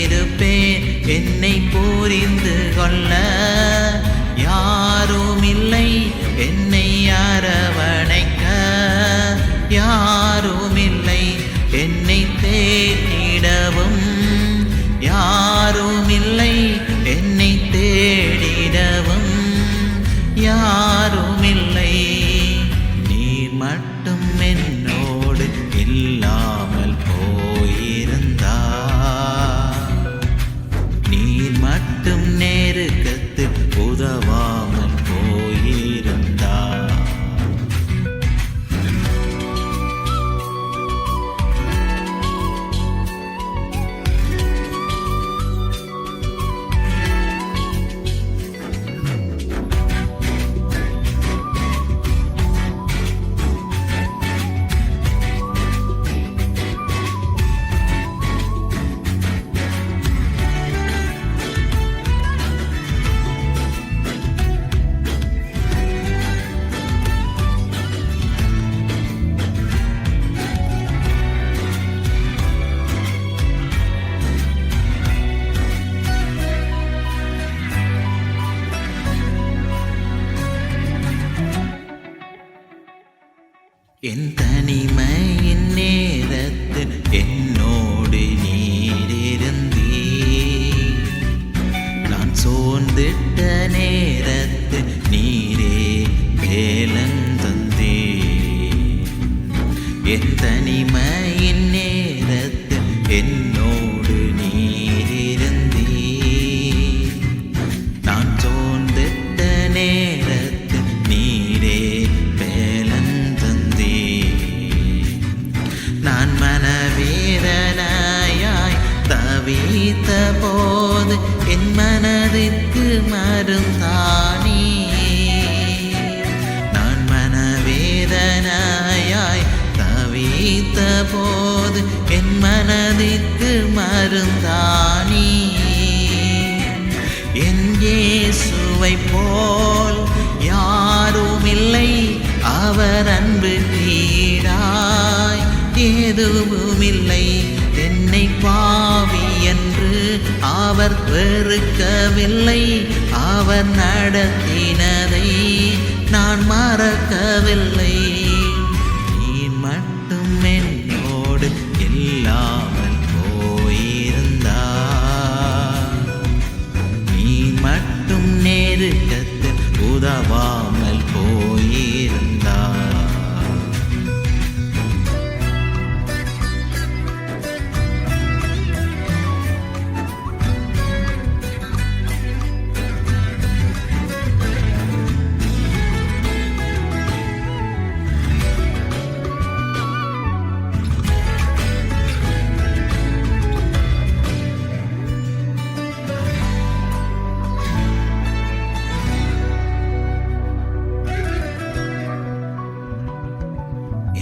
இருப்பேன். என்னை புரிந்து கொள்ள யாரும் இல்லை என்னை அரவணைக்க யாரும் இல்லை என்னை தேடிடவும் யாரும் இல்லை என்னை தேடிடவும் யாரும் இல்லை நீ மட்டும் என்னோடு இல்லாமல் போயிருந்த என் தனிமை என்னே தவித்த போது என் மனதிற்கு மருந்தானே. நான் மனவேதனாயாய் தவித்த போது என் மனதிற்கு மருந்தானே. என் இயேசுவை போல் யாரும் இல்லை அவர் அன்பு கீழாய் எதுவும் இல்லை என்னை பா அவர் வெறுக்கவில்லை அவர் நடத்தினதை நான் மறக்கவில்லை. நீ மட்டும் என்னோடு இல்லாமல் போயிருந்தா நீ மட்டும் நெருக்கத்தில் உதவாமல் போயிருந்த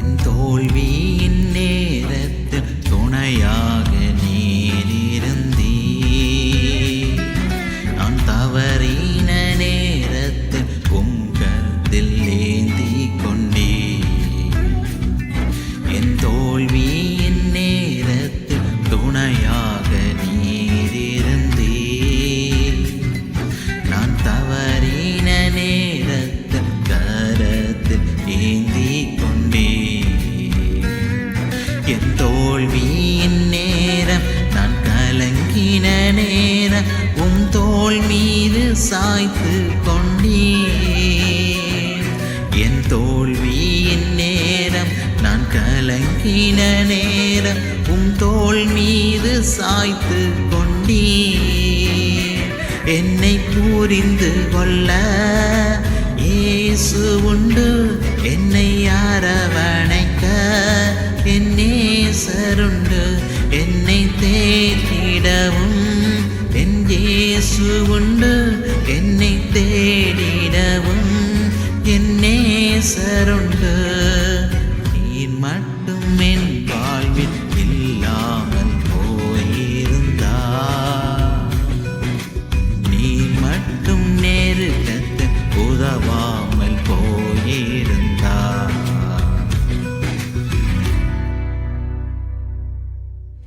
என் தோல்வியின் நேரத்தில் துணையாக தோல் மீது சாய்த்து கொண்டே என் தோல்வியின் நேரம் நான் கலங்கின நேரம் உம் தோல் மீது சாய்த்து கொண்டே என்னை புரிந்து கொள்ள இயேசு உண்டு. என்னை தேடிடவும் என் நேசருண்டு